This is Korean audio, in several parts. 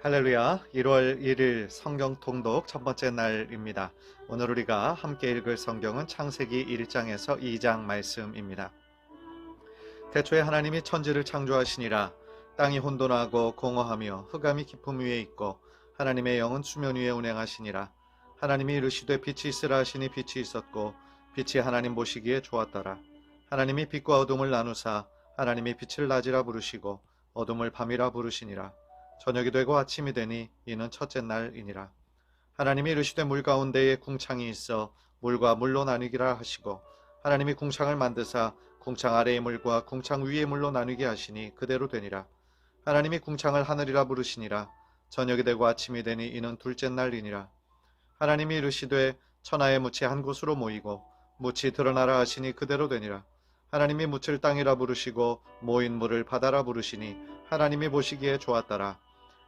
할렐루야. 1월 1일 성경 통독 첫 번째 날입니다. 오늘 우리가 함께 읽을 성경은 창세기 1장에서 2장 말씀입니다. 태초에 하나님이 천지를 창조하시니라 땅이 혼돈하고 공허하며 흑암이 깊음 위에 있고 하나님의 영은 수면 위에 운행하시니라 하나님이 이르시되 빛이 있으라 하시니 빛이 있었고 빛이 하나님 보시기에 좋았더라 하나님이 빛과 어둠을 나누사 하나님이 빛을 낮이라 부르시고 어둠을 밤이라 부르시니라 저녁이 되고 아침이 되니 이는 첫째 날이니라. 하나님이 이르시되 물 가운데에 궁창이 있어 물과 물로 나누기라 하시고 하나님이 궁창을 만드사 궁창 아래의 물과 궁창 위의 물로 나누게 하시니 그대로 되니라. 하나님이 궁창을 하늘이라 부르시니라. 저녁이 되고 아침이 되니 이는 둘째 날이니라. 하나님이 이르시되 천하의 묻이 한 곳으로 모이고 묻이 드러나라 하시니 그대로 되니라. 하나님이 묻을 땅이라 부르시고 모인 물을 바다라 부르시니 하나님이 보시기에 좋았더라.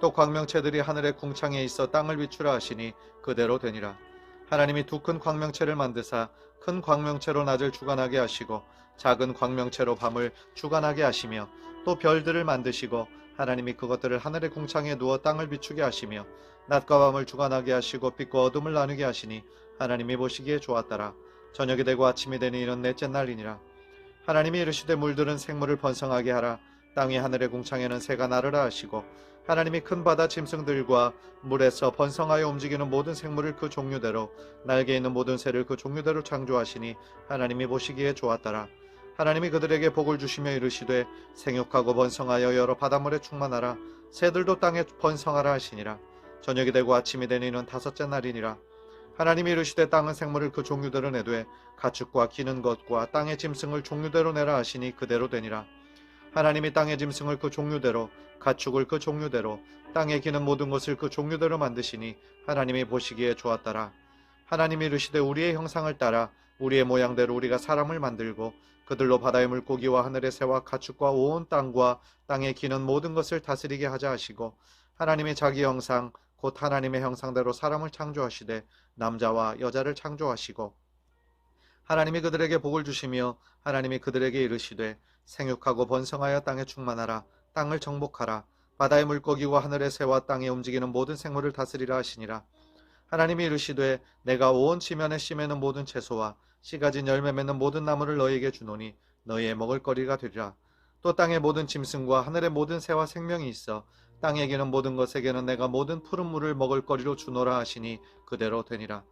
또 광명체들이 하늘의 궁창에 있어 땅을 비추라 하시니 그대로 되니라. 하나님이 두 큰 광명체를 만드사 큰 광명체로 낮을 주관하게 하시고 작은 광명체로 밤을 주관하게 하시며 또 별들을 만드시고 하나님이 그것들을 하늘의 궁창에 누워 땅을 비추게 하시며 낮과 밤을 주관하게 하시고 빛과 어둠을 나누게 하시니 하나님이 보시기에 좋았더라. 저녁이 되고 아침이 되니 이는 넷째 날이니라. 하나님이 이르시되 물들은 생물을 번성하게 하라. 땅이 하늘의 궁창에는 새가 나르라 하시고 하나님이 큰 바다 짐승들과 물에서 번성하여 움직이는 모든 생물을 그 종류대로 날개 있는 모든 새를 그 종류대로 창조하시니 하나님이 보시기에 좋았더라. 하나님이 그들에게 복을 주시며 이르시되 생육하고 번성하여 여러 바닷물에 충만하라. 새들도 땅에 번성하라 하시니라. 저녁이 되고 아침이 되니는 다섯째 날이니라. 하나님이 이르시되 땅은 생물을 그 종류대로 내되 가축과 기는 것과 땅의 짐승을 종류대로 내라 하시니 그대로 되니라. 하나님이 땅의 짐승을 그 종류대로 가축을 그 종류대로 땅에 기는 모든 것을 그 종류대로 만드시니 하나님이 보시기에 좋았더라. 하나님이 이르시되 우리의 형상을 따라 우리의 모양대로 우리가 사람을 만들고 그들로 바다의 물고기와 하늘의 새와 가축과 온 땅과 땅에 기는 모든 것을 다스리게 하자 하시고 하나님의 자기 형상 곧 하나님의 형상대로 사람을 창조하시되 남자와 여자를 창조하시고 하나님이 그들에게 복을 주시며 하나님이 그들에게 이르시되 생육하고 번성하여 땅에 충만하라. 땅을 정복하라. 바다의 물고기와 하늘의 새와 땅에 움직이는 모든 생물을 다스리라 하시니라. 하나님이 이르시되 내가 온 지면에 심에는 모든 채소와 씨 가진 열매 맺는 모든 나무를 너희에게 주노니 너희의 먹을 거리가 되리라. 또 땅의 모든 짐승과 하늘의 모든 새와 생명이 있어 땅에 기는 모든 것에게는 내가 모든 푸른 물을 먹을 거리로 주노라 하시니 그대로 되니라.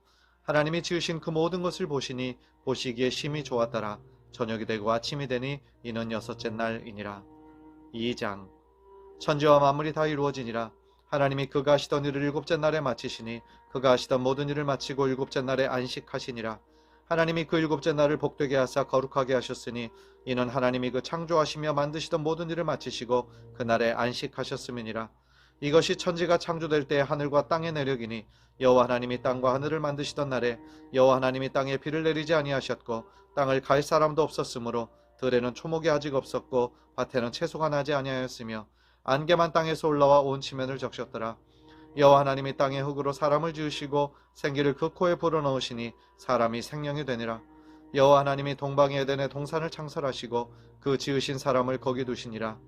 하나님이 지으신 그 모든 것을 보시니 보시기에 심히 좋았더라 저녁이 되고 아침이 되니 이는 여섯째 날이니라. 2장 천지와 만물이 다 이루어지니라. 하나님이 그가 하시던 일을 일곱째 날에 마치시니 그가 하시던 모든 일을 마치고 일곱째 날에 안식하시니라. 하나님이 그 일곱째 날을 복되게 하사 거룩하게 하셨으니 이는 하나님이 그 창조하시며 만드시던 모든 일을 마치시고 그날에 안식하셨음이니라. 이것이 천지가 창조될 때의 하늘과 땅의 내력이니 여호와 하나님이 땅과 하늘을 만드시던 날에 여호와 하나님이 땅에 비를 내리지 아니하셨고 땅을 갈 사람도 없었으므로 들에는 초목이 아직 없었고 밭에는 채소가 나지 아니하였으며 안개만 땅에서 올라와 온 지면을 적셨더라. 여호와 하나님이 땅의 흙으로 사람을 지으시고 생기를 그 코에 불어넣으시니 사람이 생명이 되니라. 여호와 하나님이 동방의 에덴에 동산을 창설하시고 그 지으신 사람을 거기 두시니라.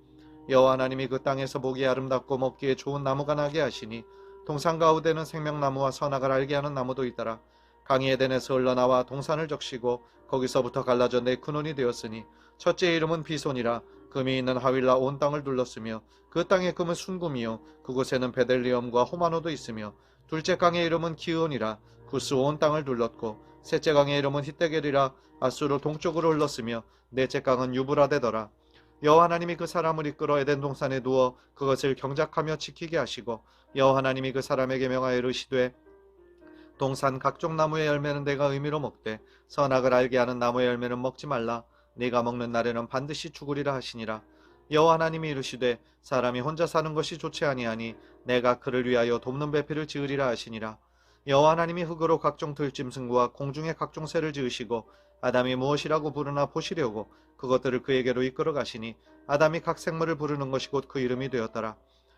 여호와 하나님이 그 땅에서 보기 아름답고 먹기에 좋은 나무가 나게 하시니 동산 가운데는 생명나무와 선악을 알게 하는 나무도 있더라. 강이 에덴에서 흘러나와 동산을 적시고 거기서부터 갈라져 네 근원이 되었으니 첫째 이름은 비손이라 금이 있는 하윌라 온 땅을 둘렀으며 그 땅의 금은 순금이요 그곳에는 베델리엄과 호마노도 있으며 둘째 강의 이름은 기은이라 구스 온 땅을 둘렀고 셋째 강의 이름은 히데겔이라 아수르 동쪽으로 흘렀으며 넷째 강은 유브라데더라 여호와 하나님이 그 사람을 이끌어 에덴 동산에 두어 그것을 경작하며 지키게 하시고 여호와 하나님이 그 사람에게 명하여 이르시되 동산 각종 나무의 열매는 내가 의미로 먹되 선악을 알게 하는 나무의 열매는 먹지 말라. 네가 먹는 날에는 반드시 죽으리라 하시니라. 여호와 하나님이 이르시되 사람이 혼자 사는 것이 좋지 아니하니 내가 그를 위하여 돕는 배필을 지으리라 하시니라 여호와 하나님이 흙으로 각종 들짐승과 공중의 각종 새를 지으시고 아담이 무엇이라고 부르나 보시려고 그것들을 그에게로 이끌어 가시니 아담이 각 생물을 부르는 것이 곧 그 이름이 되었더라.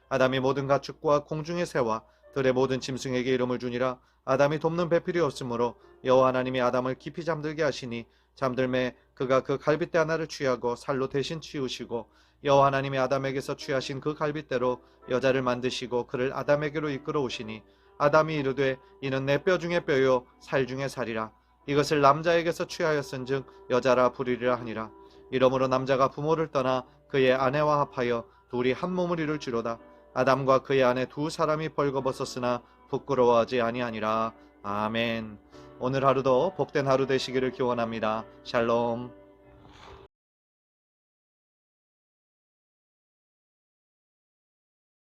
아담이 모든 가축과 공중의 새와 들의 모든 짐승에게 이름을 주니라. 아담이 돕는 배필이 없으므로 여호와 하나님이 아담을 깊이 잠들게 하시니 잠들매 그가 그 갈빗대 하나를 취하고 살로 대신 치우시고 여호와 하나님이 아담에게서 취하신 그 갈빗대로 여자를 만드시고 그를 아담에게로 이끌어 오시니 아담이 이르되 이는 내 뼈 중에 뼈요 살 중에 살이라. 이것을 남자에게서 취하였은즉 여자라 부리리라 하니라. 이러므로 남자가 부모를 떠나 그의 아내와 합하여 둘이 한 몸을 이룰지로다. 아담과 그의 아내 두 사람이 벌거벗었으나 부끄러워하지 아니하니라. 아멘. 오늘 하루도 복된 하루 되시기를 기원합니다. 샬롬